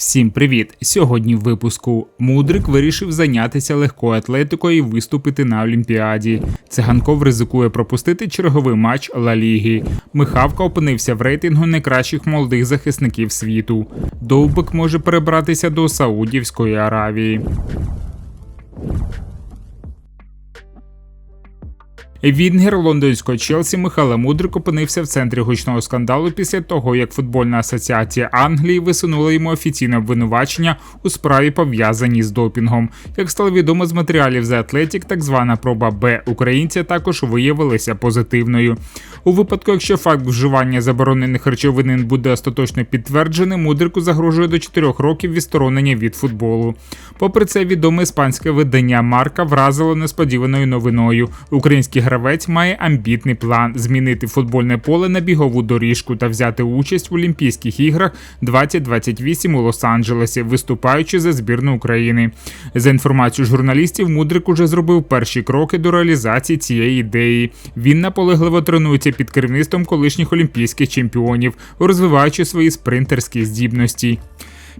Всім привіт! Сьогодні в випуску Мудрик вирішив зайнятися легкою атлетикою і виступити на Олімпіаді. Циганков ризикує пропустити черговий матч Ла Ліги. Михавка опинився в рейтингу найкращих молодих захисників світу. Довбик може перебратися до Саудівської Аравії. Вінгер лондонського Челсі Михайло Мудрик опинився в центрі гучного скандалу після того, як футбольна асоціація Англії висунула йому офіційне обвинувачення у справі пов'язаній з допінгом. Як стало відомо з матеріалів The Athletic, так звана проба Б українця також виявилася позитивною. У випадку, якщо факт вживання заборонених речовин буде остаточно підтверджений, мудрику загрожує до 4 років відсторонення від футболу. Попри це, відоме іспанське видання Марка вразило несподіваною новиною. Український гравець має амбітний план змінити футбольне поле на бігову доріжку та взяти участь в Олімпійських іграх 2028 у Лос-Анджелесі, виступаючи за збірну України. За інформацією журналістів, Мудрик уже зробив перші кроки до реалізації цієї ідеї. Він наполегливо тренується під керівництвом колишніх олімпійських чемпіонів, розвиваючи свої спринтерські здібності.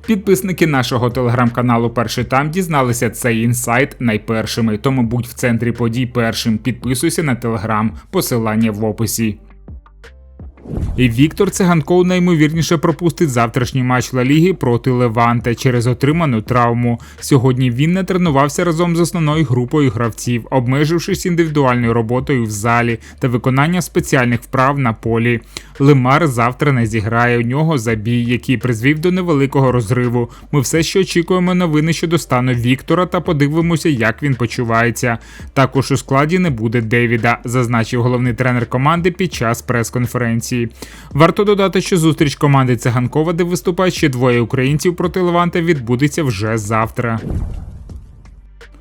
Підписники нашого телеграм-каналу Перший там дізналися цей інсайт найпершими. Тому будь в центрі подій першим. Підписуйся на телеграм, посилання в описі. І Віктор Циганков наймовірніше пропустить завтрашній матч Ла Ліги проти Леванте через отриману травму. Сьогодні він не тренувався разом з основною групою гравців, обмежившись індивідуальною роботою в залі та виконанням спеціальних вправ на полі. Лемар завтра не зіграє у нього забій, який призвів до невеликого розриву. Ми все ще очікуємо новини щодо стану Віктора та подивимося, як він почувається. Також у складі не буде Девіда, зазначив головний тренер команди під час прес-конференції. Варто додати, що зустріч команди Циганкова, де виступають ще двоє українців проти Леванта, відбудеться вже завтра.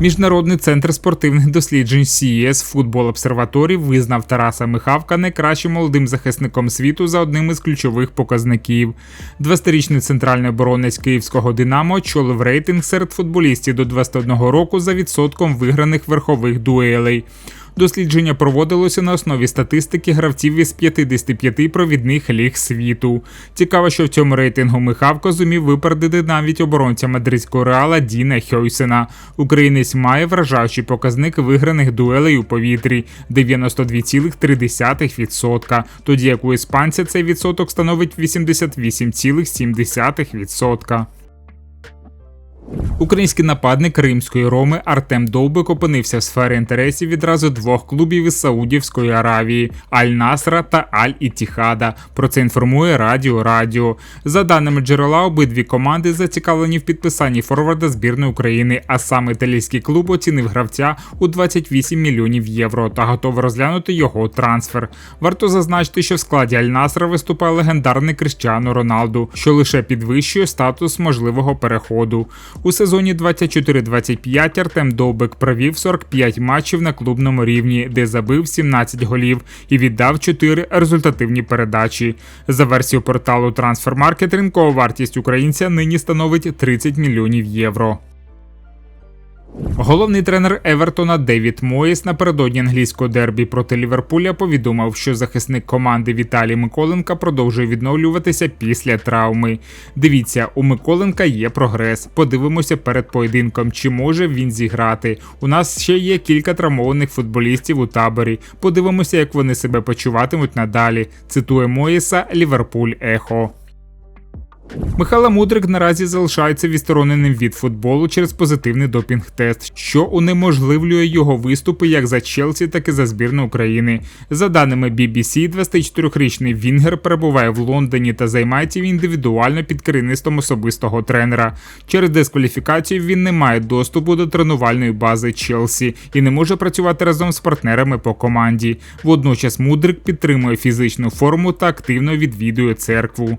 Міжнародний центр спортивних досліджень CES футбол обсерваторій визнав Тараса Михавка найкращим молодим захисником світу за одним із ключових показників. 20-річний центральний оборонець київського Динамо очолив рейтинг серед футболістів до 21 року за відсотком виграних верхових дуелей. Дослідження проводилося на основі статистики гравців із 55 провідних ліг світу. Цікаво, що в цьому рейтингу Михавко зумів випередити навіть оборонця мадридського реала Діна Хьойсена. Українець має вражаючий показник виграних дуелей у повітрі 92,3%, тоді як у іспанця цей відсоток становить 88,7%. Український нападник римської роми Артем Довбик опинився в сфері інтересів відразу двох клубів із Саудівської Аравії Аль-Насра та Аль-Ітіхада. Про це інформує Радіо Радіо. За даними джерела, обидві команди зацікавлені в підписанні форварда збірної України, а саме італійський клуб оцінив гравця у 28 мільйонів євро та готовий розглянути його трансфер. Варто зазначити, що в складі Аль-Насра виступає легендарний Крищану Роналду, що лише підвищує статус можливого переходу. У сезоні 24-25 Артем Довбик провів 45 матчів на клубному рівні, де забив 17 голів і віддав 4 результативні передачі. За версією порталу Трансфермаркет ринкова вартість українця нині становить 30 мільйонів євро. Головний тренер Евертона Девід Моїс напередодні англійського дербі проти Ліверпуля повідомив, що захисник команди Віталій Миколенка продовжує відновлюватися після травми. Дивіться, у Миколенка є прогрес. Подивимося перед поєдинком, чи може він зіграти. У нас ще є кілька травмованих футболістів у таборі. Подивимося, як вони себе почуватимуть надалі. Цитує Моїса Ліверпуль Ехо. Михайло Мудрик наразі залишається відстороненим від футболу через позитивний допінг-тест, що унеможливлює його виступи як за Челсі, так і за збірну України. За даними BBC, 24-річний Вінгер перебуває в Лондоні та займається індивідуально під керівництвом особистого тренера. Через дискваліфікацію він не має доступу до тренувальної бази Челсі і не може працювати разом з партнерами по команді. Водночас Мудрик підтримує фізичну форму та активно відвідує церкву.